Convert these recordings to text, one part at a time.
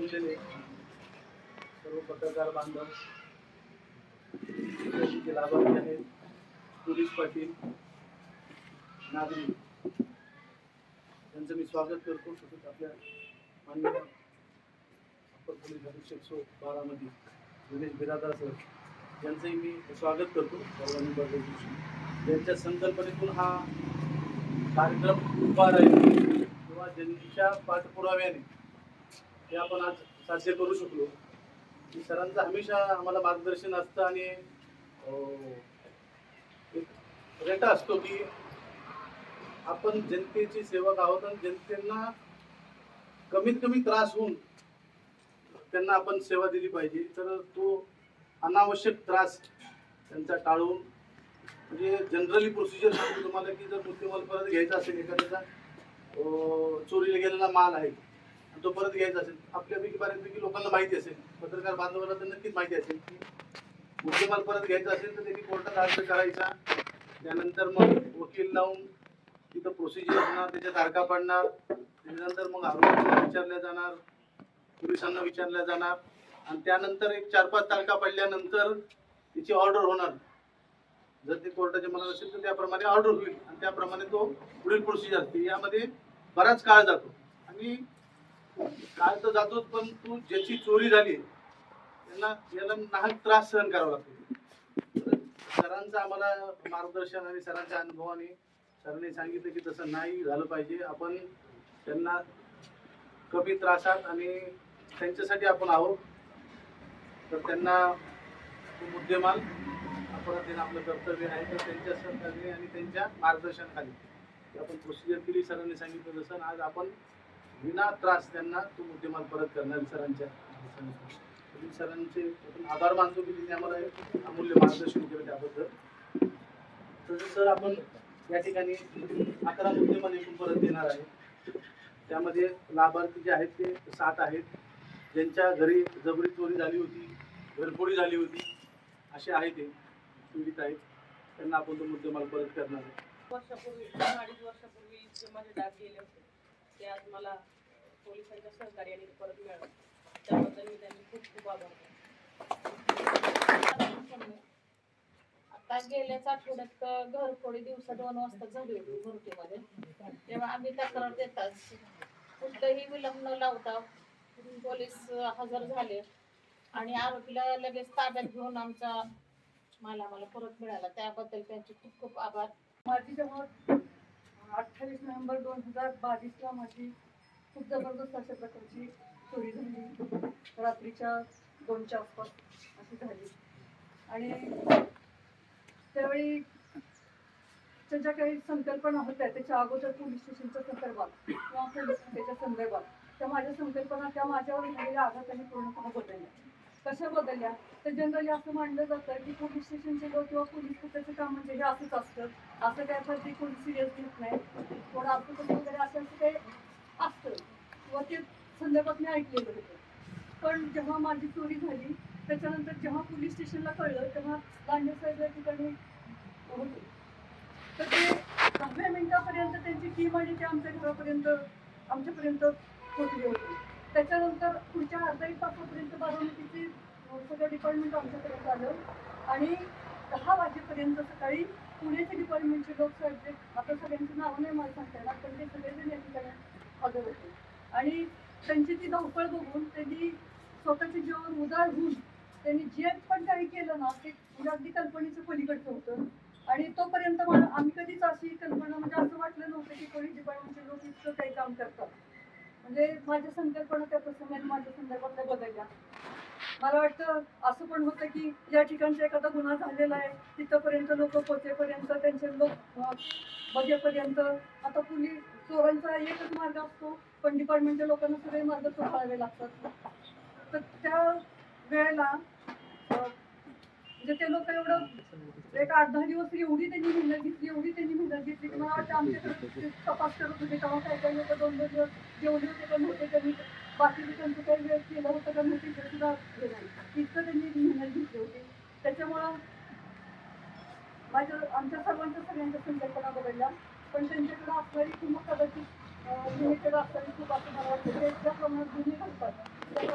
जमलेले सर्व पत्रकार बांधव जे लाभार्थी आहेत. पोलीस पाटील नागरिक. त्यांचं मी स्वागत करतो. तसंच आपल्या मान्य अप्पर पोलीस अधीक्षक सो बारामध्ये दिनेश बिरादार सर. यांचंही मी स्वागत करतो. सर्वांनी बरोबर दिवशी संकल्पनेतून हा कार्यक्रम उभा राहील. किंवा ज्यांच्या पाठपुराव्याने हे आपण आज साध्य करू शकलो. की सरांचं हमेशा आम्हाला मार्गदर्शन असतं आणि एक रेटा असतो की आपण जनतेची सेवक आहोत आणि जनतेला कमीत कमी त्रास होऊन त्यांना आपण सेवा दिली पाहिजे. तर तो अनावश्यक त्रास त्यांचा टाळून म्हणजे जनरली प्रोसिजर सांगतो तुम्हाला की जर मुद्देमाल परत घ्यायचा असेल एखाद्याचा चोरीला गेलेला माल आहे. आणि तो परत घ्यायचा असेल. आपल्यापैकी बऱ्यापैकी लोकांना माहिती असेल. पत्रकार बांधवांना तर नक्कीच माहिती असेल की मुद्देमाल परत घ्यायचा असेल तर त्यांनी कोर्टात अर्ज करायचा. त्यानंतर मग वकील लावून तिथं प्रोसिजर होणार त्याच्या तारखा पडणार. त्याच्यानंतर मग आरोपींना विचारल्या जाणार पोलिसांना विचारल्या जाणार. आणि त्यानंतर एक चार पाच तारखा पडल्यानंतर त्याची ऑर्डर होणार. जर ते कोर्टाच्या मनात असेल तर त्याप्रमाणे ऑर्डर होईल. आणि त्याप्रमाणे तो पुढील प्रोसिजर असते यामध्ये बराच काळ जातो. आणि काळ तर जातोच पण तू ज्याची चोरी झाली त्यांना याला नाहक त्रास सहन करावा लागतो. सरांचं आम्हाला मार्गदर्शन आणि सरांच्या अनुभवाने सरांनी सांगितलं की तसं नाही झालं पाहिजे. आपण त्यांना कमी त्रासात आणि त्यांच्यासाठी आपण आहोत. तर त्यांना तो मुद्देमाल आपण देणं आपलं कर्तव्य आहे. तर त्यांच्या सरकारने आणि त्यांच्या मार्गदर्शनाखाली आपण प्रोसिजर केली सरांनी सांगितलं जसं आज आपण विना त्रास त्यांना तो मुद्देमाल परत करणार सरांच्या सरांचे आपण आभार मानतो की त्यांनी आम्हाला अमूल्य मार्गदर्शन केलं त्याबद्दल. तसं सर आपण या ठिकाणी अकरा मुद्देमाल एकूण परत देणार आहे. त्यामध्ये लाभार्थी जे आहेत ते सात आहेत. ज्यांच्या घरी जबरी चोरी झाली होती घरफोडी झाली होती असे आहेत ते पीडित आहेत. त्यांना आपण तो मुद्देमाल परत करणार आहे. वर्षापूर्वी अडीच वर्षापूर्वी माझे डाग गेले होते. ते आज मला पोलिसांच्या सहकार्याने परत मिळालं. त्याबद्दल मी त्यांनी खूप खूप आभार आता गेल्याच आठवड्यात घरफोडी दिवसा दोन वाजता झाली होती भरतीमध्ये. तेव्हा आम्ही तक्रार देताच कुठलंही विलंब न लावता पोलीस हजर झाले. आणि आरोपीला लगेच ताब्यात घेऊन आमचा माल आम्हाला परत मिळाला. त्याबद्दल त्यांचे खूप खूप आभार. माझी जेव्हा अठ्ठावीस नोव्हेंबर दोन हजार बावीसला माझी खूप जबरदस्त अशा प्रकारची चोरी झाली. रात्रीच्या दोनच्या आसपास अशी झाली. आणि त्यावेळी त्यांच्या ज्या काही संकल्पना होत्या. त्याच्या अगोदर पोलीस स्टेशनच्या संदर्भात किंवा पोलीस त्याच्या संदर्भात. त्या माझ्या संकल्पना त्या माझ्यावर झालेल्या आघाताने पूर्णपणे बदलल्या. कशा बदलल्या? तर जनरली असं मानलं जातं की पोलीस स्टेशनचे लोक किंवा पोलीस खात्याचं काम म्हणजे हे असंच असतं. असं काय तर ते कोणी सिरियस घेत नाही. कोण असं कसं वगैरे असं असं काही असतं. किंवा ते संदर्भात मी ऐकलेलं होतं. पण जेव्हा माझी चोरी झाली त्याच्यानंतर जेव्हा पोलीस स्टेशनला कळलं तेव्हा दांडे साहेब या ठिकाणी होते. तर ते दहाव्या मिनिटापर्यंत त्यांची टीम आणि ते आमच्या घरापर्यंत आमच्यापर्यंत पोचले होते. त्याच्यानंतर पुढच्या अर्धा एक तासापर्यंत बारामतीचे सगळं डिपार्टमेंट आमच्याकडे झालं आणि दहा वाजेपर्यंत सकाळी पुण्याचे डिपार्टमेंटचे लोक सगळे आता सगळ्यांची नावं नाही मला सांगता येणार पण ते सगळेजण या ठिकाणी हजर होते. आणि त्यांची ती धावपळ बघून त्यांनी स्वतःच्या जीवावर उदार होऊन त्यांनी जे पण काही केलं ना ते म्हणजे अगदी कल्पनेचं पलीकडचं होतं. आणि तोपर्यंत मला आम्ही कधीच अशी कल्पना म्हणजे असं वाटलं नव्हतं की कोणी डिपार्टमेंटचे लोक इतकं काही काम करतात. म्हणजे माझ्या संकल्पना त्या प्रसंगाने माझ्या संदर्भातल्या बदलल्या. मला वाटतं असं पण होतं की या ठिकाणचा एखादा गुन्हा झालेला आहे तिथंपर्यंत लोक पोचेपर्यंत त्यांचे लोक बघेपर्यंत. आता पूर्वी चोरांचा एकच मार्ग असतो पण डिपार्टमेंटच्या लोकांना सगळे मार्ग सोडावे लागतात. तर त्या वेळेला म्हणजे ते लोक एवढं एक आठ दहा दिवस एवढी त्यांनी मेहनत घेतली एवढी त्यांनी मेहनत घेतली की मला वाटतं आमच्याकडे तपास करत होते तेव्हा काही काही लोक दोन दोन दिवस जेवले होते पण होते त्यांनी. बाकीचे त्यांचं काही वेळ केलं होतं का नव्हते ते सुद्धा नाही. इतकं त्यांनी मेहनत घेतली होती. त्याच्यामुळं माझ्या आमच्या सर्वांच्या सगळ्यांच्या संकल्पना बघायला पण त्यांच्याकडे असणारी किंवा कदाचित लिमिटेड असणारी खूप असं मला वाटतं. ते ज्या प्रमाणात गुन्हे घडतात त्या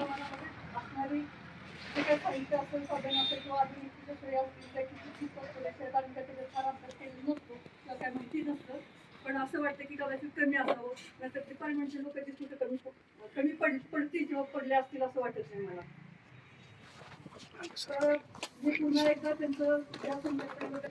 साधन असेल किंवा अजून दुसरे असतील त्या किती आहेत आणि त्याच्यात फार अभ्यास केलेला नसतो किंवा काय माहिती नसतं पण असं वाटतं की कदाचित कमी असावं नाहीतर डिपार्टमेंटचे लोक कुठे कमी कमी पड पडतील किंवा पडले असतील असं वाटत नाही मला तर मी पुन्हा एकदा त्यांचं या संदर्भात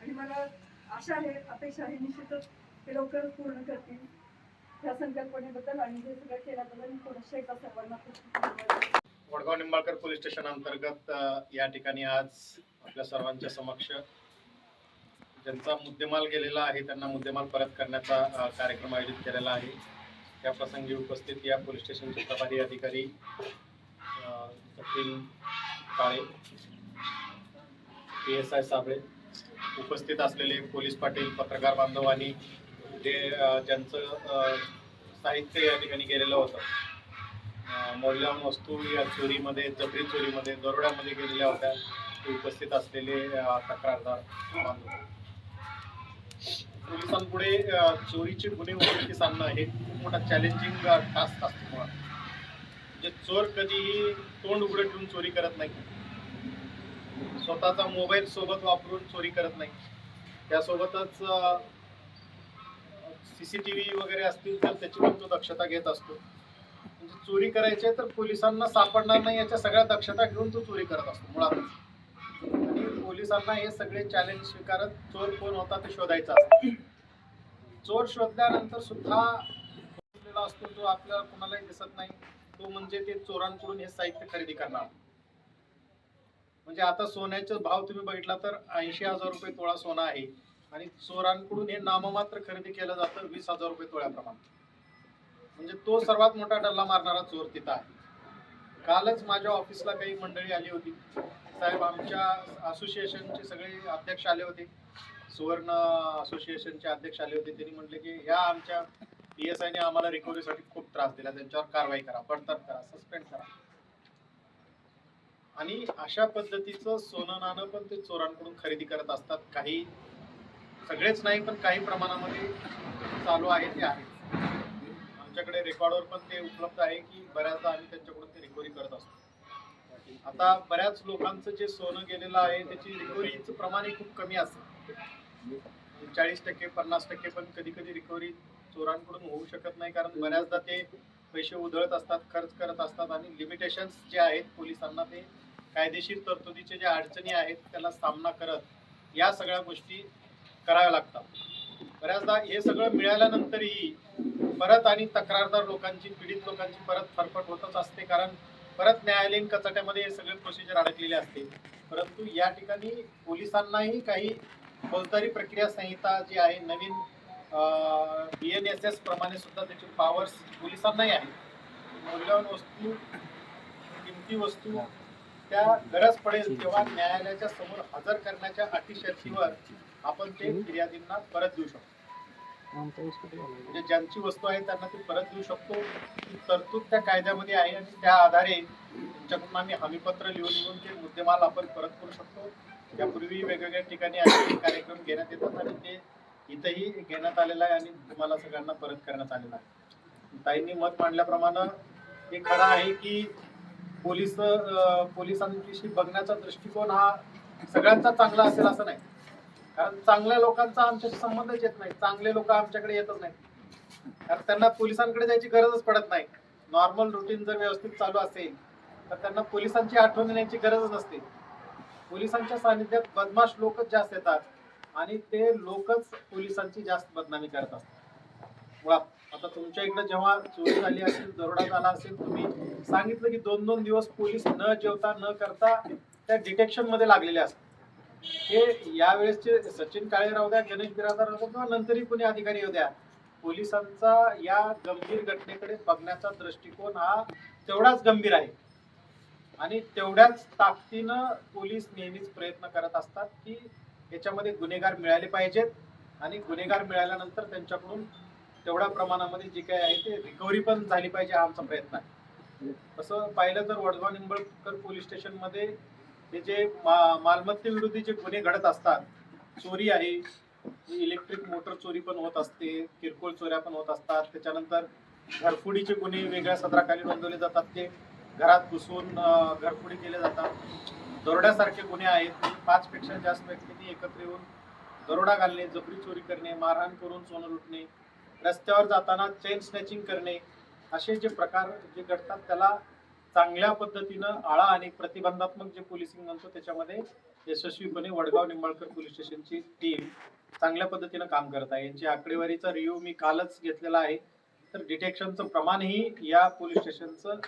आणि मला आशा आहे अपेक्षा आहे निश्चितच ते लवकरच पूर्ण करतील या संकल्पनेबद्दल आणि हे सगळं केल्याबद्दल मी पुन्हा एकदा सर्वांना वडगाव निंबाळकर पोलीस स्टेशन अंतर्गत या ठिकाणी आज आपल्या सर्वांच्या समक्ष ज्यांचा मुद्देमाल गेलेला आहे त्यांना मुद्देमाल परत करण्याचा कार्यक्रम आयोजित केलेला आहे. त्या प्रसंगी उपस्थित या पोलीस स्टेशनचे प्रभारी अधिकारी अ, Kale P S I Sable उपस्थित असलेले पोलीस पाटील पत्रकार बांधव आणि जे ज्यांचं साहित्य या ठिकाणी गेलेलं होतं. मौल्यवान वस्तू या चोरीमध्ये जबरी चोरीमध्ये दरोड्यामध्ये गेलेल्या होत्या. उपस्थित असलेले तक्रारदार पोलिसांपुढे चोरीचे गुन्हे उघडकीस आणणं हे खूप मोठा चॅलेंजिंग टास्क असतो मुळात म्हणजे चोर कधीही तोंड उघडं ठेवून चोरी करत नाही. स्वतःचा मोबाईल सोबत वापरून चोरी करत नाही. त्यासोबतच सीसीटीव्ही वगैरे असतील तर त्याची पण तो दक्षता घेत असतो. म्हणजे चोरी करायची तर पोलिसांना सापडणार नाही याच्या सगळ्या दक्षता घेऊन तो चोरी करत असतो मुळात आणि पोलिसांना हे सगळे चॅलेंज स्वीकारत चोर कोण होता ते शोधायचा असतो. चोर शोधल्यानंतर सुद्धा असतो जो आपल्याला कोणालाही दिसत नाही. तो म्हणजे ते चोरांकडून हे साहित्य खरेदी करणार. म्हणजे आता सोन्याचा भाव तुम्ही बघितला तर ऐंशी हजार रुपये तोळा सोना आहे. आणि चोरांकडून हे नाममात्र खरेदी केलं जातं वीस हजार रुपये तोळ्याप्रमाणे. म्हणजे तो सर्वात मोठा डल्ला मारणारा चोर तिथं आहे. कालच माझ्या ऑफिसला काही मंडळी आली होती. साहेब आमच्या असोसिएशनचे सगळे अध्यक्ष आले होते. सुवर्ण असोसिएशनचे अध्यक्ष आले होते. त्यांनी म्हटले की ह्या आमच्या पी एस आयने आम्हाला रिकव्हरीसाठी खूप त्रास दिला. त्यांच्यावर कारवाई करा बडतर्फ करा सस्पेंड करा. आणि अशा पद्धतीचं सोनं नाणं पण ते चोरांकडून खरेदी करत असतात. काही सगळेच नाही पण काही प्रमाणामध्ये चालू आहे ते आहे. आमच्याकडे रेकॉर्डवर पण ते उपलब्ध आहे की बऱ्याचदा आम्ही त्यांच्याकडून ते रिकव्हरी करत असतो. आता बऱ्याच लोकांचं जे सोनं गेलेलं आहे त्याची रिकव्हरीचं प्रमाण खूप कमी असतं. चाळीस टक्के पन्नास टक्के पण कधी कधी रिकव्हरी चोरांकडून होऊ शकत नाही कारण बऱ्याचदा ते पैसे उधळत असतात खर्च करत असतात आणि लिमिटेशन्स जे आहेत पोलिसांना ते कायदेशीर तरतुदीचे ज्या अडचणी आहेत त्याला सामना करत या सगळ्या गोष्टी कराव्या लागतात. बऱ्याचदा हे सगळं मिळाल्यानंतरही परत आणि तक्रारदार लोकांची पीडित लोकांची परत फरफट होतच असते कारण परत न्यायालयीन कचाट्यामध्ये हे सगळे प्रोसिजर अडकलेले असते. परंतु या ठिकाणी पोलिसांनाही काही फौजदारी प्रक्रिया संहिता जी आहे नवीन बी एन एस एस प्रमाणे सुद्धा त्याचे पॉवर्स पोलिसांनाही आहे मौल्यवान वस्तू किमती वस्तू त्या गरज पडेल तेव्हा न्यायालयाच्या समोर हजर करण्याच्या अटी शर्तीवर आपण ते फिर्यादींना परत देऊ शकतो. म्हणजे ज्यांची वस्तू आहे त्यांना ती परत देऊ शकतो. तरतूद त्या कायद्यामध्ये आहे आणि त्या आधारे तुमच्याकडून आम्ही हमीपत्र लिहून लिहून ते मुद्देमाल आपण परत करू शकतो. त्यापूर्वी वेगवेगळ्या ठिकाणी असे कार्यक्रम घेण्यात येतात आणि ते इथंही घेण्यात आलेला आहे आणि तुम्हाला सगळ्यांना परत करण्यात आलेला आहे. ताईंनी मत मांडल्याप्रमाणे हे खरं आहे की पोलीस अं, पोलिसांविषयी बघण्याचा दृष्टिकोन हा सगळ्यांचा चांगला असेल असं नाही. कारण चांगल्या लोकांचा आमच्याशी संबंधच येत नाही. चांगले लोक आमच्याकडे येतच नाही कारण त्यांना पोलिसांकडे जायची गरजच पडत नाही. नॉर्मल रुटीन जर व्यवस्थित चालू असेल तर त्यांना पोलिसांची आठवण देण्याची गरजच नसते. पोलिसांच्या सानिध्यात बदमाश लोकच जास्त येतात आणि ते लोकच पोलिसांची जास्त बदनामी करत असतात मुळात आता तुमच्या इकडे जेव्हा चोरी झाली असेल दरोडा झाला असेल तुम्ही सांगितलं की दोन दोन दिवस पोलीस न जेवता न करता त्या डिटेक्शनमध्ये लागलेले असतात. हे यावेळेसचे सचिन काळे राहू द्या गणेश बिरादार राहू द्या किंवा नंतरही कोणी अधिकारी येऊ द्या पोलिसांचा या गंभीर घटनेकडे बघण्याचा दृष्टिकोन हा तेवढाच गंभीर आहे. आणि तेवढ्याच ताकदीनं पोलीस नेहमीच प्रयत्न करत असतात की याच्यामध्ये गुन्हेगार मिळाले पाहिजेत आणि गुन्हेगार मिळाल्यानंतर त्यांच्याकडून तेवढ्या प्रमाणामध्ये जे काही आहे ते रिकव्हरी पण झाली पाहिजे हा आमचा प्रयत्न आहे. तसं पाहिलं तर वडगाव निंबळकर पोलीस स्टेशनमध्ये हे जे मा मालमत्तेविरोधी जे गुन्हे घडत असतात चोरी आहे इलेक्ट्रिक मोटर चोरी पण होत असते किरकोळ चोऱ्या पण होत असतात त्याच्यानंतर घरफोडीचे गुन्हे वेगळ्या सदराखाली नोंदवले जातात ते घरात घुसून घरफुडी घरफोडी केले जातात. दरोड्यासारखे गुन्हे आहेत पाच पेक्षा जास्त व्यक्तींनी एकत्र येऊन दरोडा घालणे जबरी चोरी करणे मारहाण करून सोनं लुटणे रस्त्यावर जाताना चेन स्नॅचिंग करणे असे जे प्रकार जे घडतात त्याला चांगल्या पद्धतीनं आळा आणि प्रतिबंधात्मक जे पोलिसिंग म्हणतो त्याच्यामध्ये यशस्वीपणे वडगाव निंबाळकर पोलीस स्टेशनची टीम चांगल्या पद्धतीनं काम करत आहे. यांची आकडेवारीचा रिव्ह्यू मी कालच घेतलेला आहे. तर डिटेक्शनचं प्रमाणही या पोलीस स्टेशनचं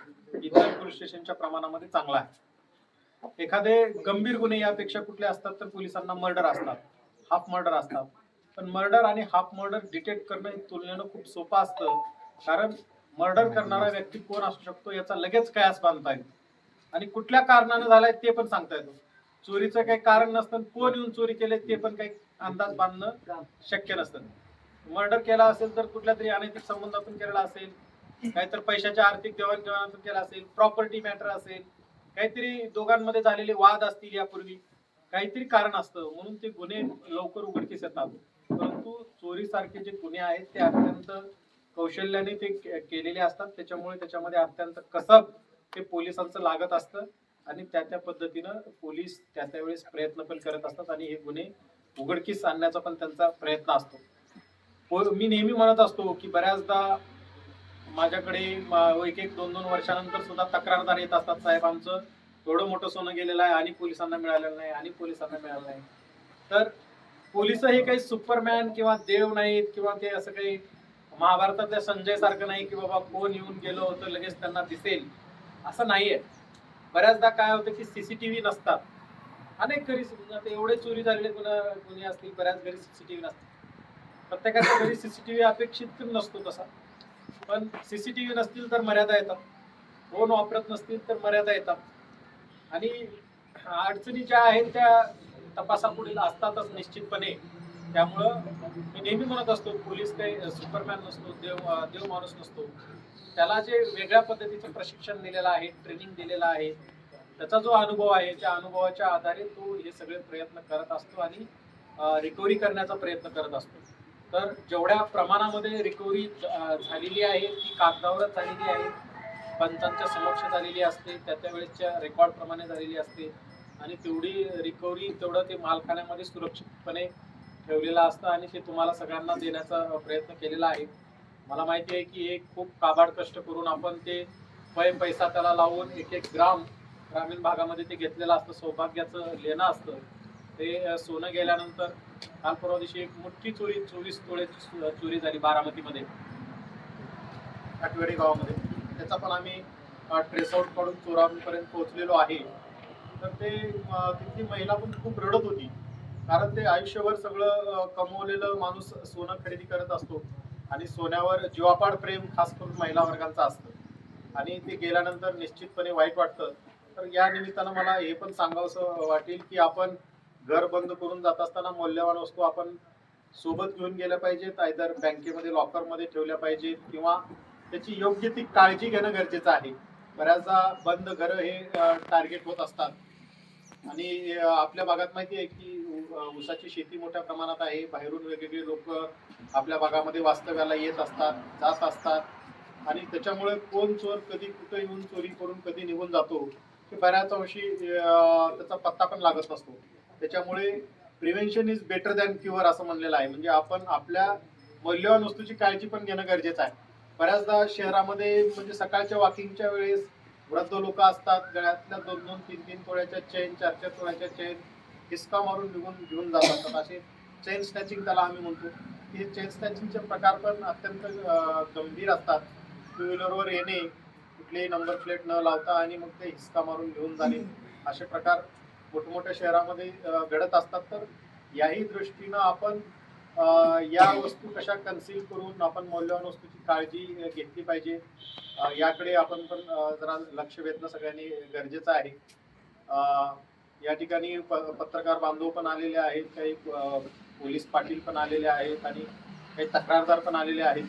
इतर पोलीस स्टेशनच्या प्रमाणामध्ये चांगलं आहे. एखादे गंभीर गुन्हे यापेक्षा कुठले असतात तर पोलिसांना मर्डर असतात. हाफ मर्डर असतात. पण मर्डर आणि हाफ मर्डर डिटेक्ट करणं तुलनेनं खूप सोपं असतं. कारण मर्डर करणारा व्यक्ती कोण असू शकतो याचा लगेच कयास बांधता येईल? आणि कुठल्या कारणाने झालाय ते पण सांगता येतो. चोरीचं काही कारण नसतं कोण येऊन चोरी केले ते पण काही अंदाज बांधणं शक्य नसतं. मर्डर केला असेल तर कुठल्या तरी अनैतिक संबंधातून केलेला असेल काहीतर पैशाच्या आर्थिक देवाणघेवाणातून केला असेल प्रॉपर्टी मॅटर असेल काहीतरी दोघांमध्ये झालेले वाद असतील यापूर्वी काहीतरी कारण असतं म्हणून ते गुन्हे लवकर उघडकीस येतात. परंतु चोरीसारखे जे गुन्हे आहेत ते अत्यंत कौशल्याने ते केलेले असतात. त्याच्यामुळे त्याच्यामध्ये अत्यंत कसब ते पोलिसांचं लागत असतं. आणि त्या त्या पद्धतीनं पोलीस त्या त्यावेळेस प्रयत्न पण करत असतात. आणि हे गुन्हे उघडकीस आणण्याचा पण त्यांचा प्रयत्न असतो. मी नेहमी म्हणत असतो की बऱ्याचदा माझ्याकडे एक एक दोन दोन वर्षानंतर सुद्धा तक्रारदार येत असतात. साहेब आमचं थोडं मोठं सोनं गेलेलं आहे आणि पोलिसांना मिळालेलं नाही आणि पोलिसांना मिळालं नाही. तर पोलीस हे काही सुपरमॅन किंवा देव नाहीत किंवा ते असं काही महाभारतातल्या संजय सारखं नाही की बाबा कोण येऊन गेलो होतं लगेच त्यांना दिसेल. असं नाहीये. बऱ्याचदा काय होतं की सीसीटीव्ही नसतात. अनेक घरी आता एवढे चोरी झालेले गुन्हा गुन्हे असतील बऱ्याच घरी सीसीटीव्ही नसतात. प्रत्येकाच्या घरी सीसीटीव्ही अपेक्षित पण नसतो तसा. पण सीसीटीव्ही नसतील तर मर्यादा येतात. फोन वापरत नसतील तर मर्यादा येतात. आणि अडचणी ज्या आहेत त्या तपासापुढील असतातच निश्चितपणे. त्यामुळं मी नेहमी म्हणत असतो पोलीस काही सुपरमॅन नसतो देव देव माणूस नसतो. त्याला जे वेगळ्या पद्धतीचं प्रशिक्षण दिलेलं आहे ट्रेनिंग दिलेलं आहे त्याचा जो अनुभव आहे त्या अनुभवाच्या आधारे तो हे सगळे प्रयत्न करत असतो आणि रिकव्हरी करण्याचा प्रयत्न करत असतो. तर जेवढ्या प्रमाणामध्ये रिकव्हरी झालेली आहे ती कागदावरच झालेली आहे पंचांच्या समक्ष झालेली असते त्या त्या वेळेसच्या झालेली असते आणि तेवढी रिकव्हरी तेवढं ते मालखान्यामध्ये सुरक्षितपणे ठेवलेलं असतं आणि ते तुम्हाला सगळ्यांना देण्याचा प्रयत्न केलेला आहे. मला माहिती आहे की एक खूप काबाड कष्ट करून आपण ते पै पैसा त्याला लावून एक एक ग्राम ग्रामीण भागामध्ये ते घेतलेलं असतं. सौभाग्याचं लेणं असतं. ते सोनं गेल्यानंतर काल परवा दिवशी एक मोठी चोरी चोवीस तोळे चोरी झाली बारामतीमध्ये. आठवडी गावामध्ये. त्याचा पण आम्ही ट्रेसआउट काढून चोरांपर्यंत पोहोचलेलो आहे. तर ते तिथली महिला पण खूप रडत होती. कारण ते आयुष्यभर सगळं कमवलेलं माणूस सोनं खरेदी करत असतो. आणि सोन्यावर जीवापाड प्रेम खास करून महिला वर्गांचं असतं. आणि ते गेल्यानंतर निश्चितपणे वाईट वाटतं. तर या निमित्तानं मला हे पण सांगावंसं वाटेल की आपण घर बंद करून जात असताना मौल्यवान वस्तू आपण सोबत घेऊन गेल्या पाहिजेत आयदर बँकेमध्ये लॉकरमध्ये ठेवल्या पाहिजेत किंवा त्याची योग्य ती काळजी घेणं गरजेचं आहे. बऱ्याचदा बंद घरं हे टार्गेट होत असतात. आणि आपल्या भागात माहिती आहे की ऊसाची शेती मोठ्या प्रमाणात आहे. बाहेरून वेगवेगळे लोक आपल्या भागामध्ये वास्तव्याला येत असतात जात असतात. आणि त्याच्यामुळे कोण चोर कधी कुठं येऊन चोरी करून कधी निघून जातो हे बऱ्याच अंशी त्याचा पत्ता पण लागत असतो त्याच्यामुळे prevention is better than cure असं म्हणलेलं आहे. म्हणजे आपण आपल्या मौल्यवान वस्तूची काळजी पण घेणं गरजेचं आहे. बऱ्याचदा शहरामध्ये म्हणजे सकाळच्या वॉकिंगच्या वेळेस वृद्ध लोक असतात. गळ्यातल्या दोन दोन तीन तीन तोळ्याच्या चेन चार चार तोळ्याच्या चेन हिसका मारून निघून घेऊन जात असतात? असे चेन स्नॅचिंग त्याला आम्ही म्हणतो. हे चेन स्नॅचिंगचे प्रकार पण अत्यंत गंभीर असतात. टू व्हीलरवर येणे कुठलेही नंबर प्लेट न लावता आणि मग ते हिसका मारून घेऊन जाणे असे प्रकार मोठमोठ्या शहरामध्ये घडत असतात. तर याही दृष्टीनं आपण या वस्तू कशा कन्सील करून आपण मौल्यवान वस्तूची काळजी घेतली पाहिजे? याकडे आपण पण जरा लक्ष वेधणं सगळ्यांनी गरजेचं आहे. या ठिकाणी प पत्रकार बांधव पण आलेले आहेत काही पोलीस पाटील पण आलेले आहेत आणि काही तक्रारदार पण आलेले आहेत.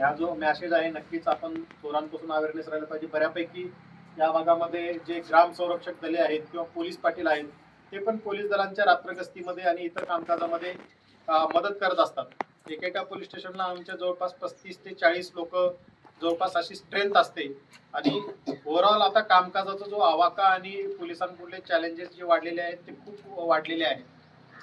हा जो मॅसेज आहे नक्कीच आपण चोरांपासून अवेअरनेस राहिला पाहिजे. बऱ्यापैकी या भागामध्ये जे ग्राम संरक्षक दले आहेत किंवा पोलीस पाटील आहेत ते पण पोलीस दलांच्या रात्रगस्तीमध्ये आणि इतर कामकाजामध्ये मदत करत असतात. एकेका पोलीस स्टेशनला आमच्या जवळपास पस्तीस ते चाळीस लोक जवळपास अशी स्ट्रेंथ असते. आणि ओव्हरऑल आता कामकाजाचा जो आवाका आणि पोलिसांपुढले चॅलेंजेस जे वाढलेले आहेत ते खूप वाढलेले आहेत.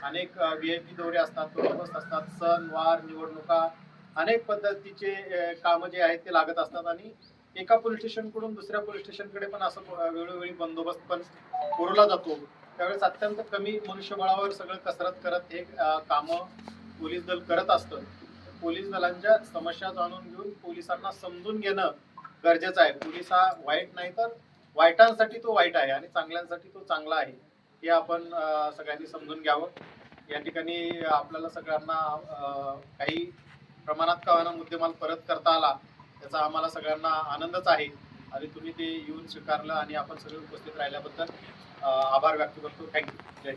अनेक व्ही आय पी दौरे असतात बंदोबस्त असतात सण वार निवडणुका अनेक पद्धतीचे कामं जे आहेत ते लागत असतात. आणि एका पोलीस स्टेशनकडून दुसऱ्या पोलीस स्टेशनकडे पण असं वेळोवेळी बंदोबस्त पण पुरवला जातो. त्यावेळेस अत्यंत कमी मनुष्यबळावर सगळं कसरत करत हे कामं पोलीस दल करत असतं. पोलीस दलांच्या समस्या जाणून घेऊन पोलिसांना समजून घेणं गरजेचं आहे. पोलीस हा वाईट नाही तर वाईटांसाठी तो वाईट आहे आणि चांगल्यांसाठी तो चांगला आहे. हे आपण सगळ्यांनी समजून घ्यावं. या ठिकाणी आपल्याला सगळ्यांना काही प्रमाणात का मुद्देमाल परत करता आला त्याचा आम्हाला सगळ्यांना आनंदच आहे. आणि तुम्ही ते येऊन स्वीकारलं आणि आपण सगळे उपस्थित राहिल्याबद्दल आभार व्यक्त करतो. थँक्यू जय